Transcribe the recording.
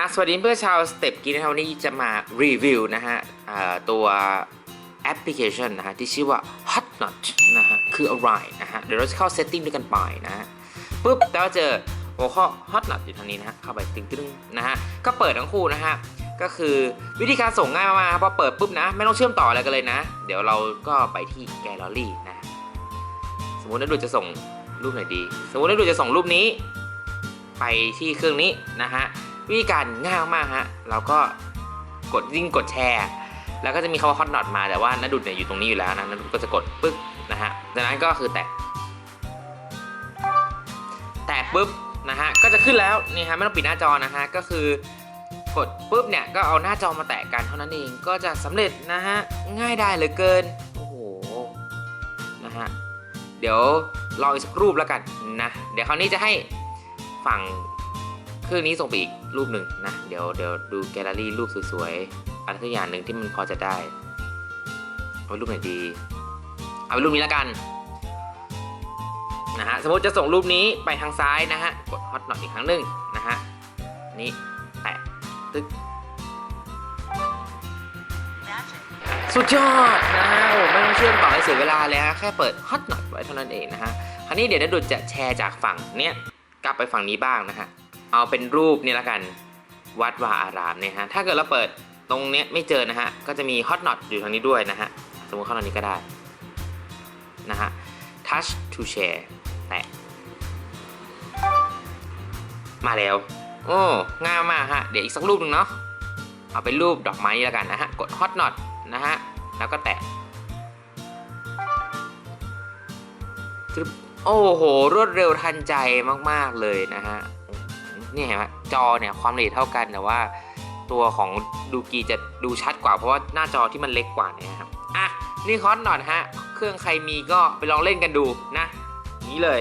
อะสวัสดีเพื่อนชาวสเต็ปกินนะครับวันนี้จะมารีวิวนะฮะตัวแอปพลิเคชันนะฮะที่ชื่อว่า Hotnot นะฮะคืออะไรนะฮะเดี๋ยวเราจะเข้า setting ด้วยกันไปนะฮะปุ๊บแล้วเจอหัวข้อ Hotnot อยู่ทางนี้นะฮะเข้าไปตึงตึงนะฮะก็เปิดทั้งคู่นะฮะก็คือวิธีการส่งง่ายมากๆครับพอเปิดปุ๊บนะ ไม่ต้องเชื่อมต่ออะไรกันเลยนะ เดี๋ยวเราก็ไปที่แกลเลอรี่นะสมมตินัดูจะส่งรูปไหนดี สมมตินัดูจะส่งรูปนี้ ไปที่เครื่องนี้นะฮะ วิธีการง่ายมากฮะเราก็กดยิ่งกดแชร์ แล้วก็จะมีคำว่า hot not มาแต่ว่านัดดุดเนี่ยอยู่ตรงนี้อยู่แล้วนะนัดุดก็จะกดปึ๊บนะฮะจากนั้นก็คือแตะแตะปึ๊บนะฮะก็จะขึ้นแล้วนี่ฮะไม่ต้องปิดหน้าจอนะฮะก็คือกดปุ๊บเนี่ยก็เอาหน้าจอมาแตะกันเท่านั้นเองก็จะสำเร็จนะฮะง่ายได้เหลือเกินโอ้โหนะฮะเดี๋ยวรออีกสักรูปแล้วกันนะเดี๋ยวคราวนี้จะให้ฝั่ง เครื่องนี้ส่งไปอีกรูปหนึ่งนะ เดี๋ยวเดี๋ยวดูแกลเลอรี่รูปสวยๆอะไรสักอย่างหนึ่งที่มันพอจะได้เอารูปไหนดี เอารูปนี้แล้วกันนะฮะสมมติจะส่งรูปนี้ไปทางซ้ายนะฮะกดฮอตหน่อยอีกครั้งหนึ่งนะฮะนี่แตะตึ๊กสุดยอดนะฮะโอ้ไม่ต้องเชื่อมต่อให้เสียเวลาเลยฮะแค่เปิดฮอตหน่อยไว้เท่านั้นเองนะฮะคราวนี้เดี๋ยวนัดดุดจะแชร์จากฝั่งเนี้ยกลับไปฝั่งนี้บ้างนะฮะ เอาเป็นรูปนี่ละกัน วัดวาอารามเนี่ยฮะ ถ้าเกิดเราเปิดตรงเนี้ยไม่เจอนะฮะ ก็จะมีฮอต n อ t อยู่ทางนี้ด้วยนะฮะ สมมติเข้าทางนี้ก็ได้นะฮะ touch to share แตะมาแล้ว โอ้ ง่ายมากฮะ เดี๋ยวอีกสักรูปหนึ่งเนาะ เอาเป็นรูปดอกไม้นี่ละกันนะฮะ กด hot not นะฮะ แล้วก็แตะโอ้โห รวดเร็วทันใจมาก ๆ เลยนะฮะ นี่เห็นไหมจอเนี่ยความละเอียดเท่ากันแต่ว่าตัวของดูกีจะดูชัดกว่าเพราะว่าหน้าจอที่มันเล็กกว่าเนี่ยครับอะนี่คอนหน่อยฮะ เครื่องใครมีก็ไปลองเล่นกันดูนะนี้เลย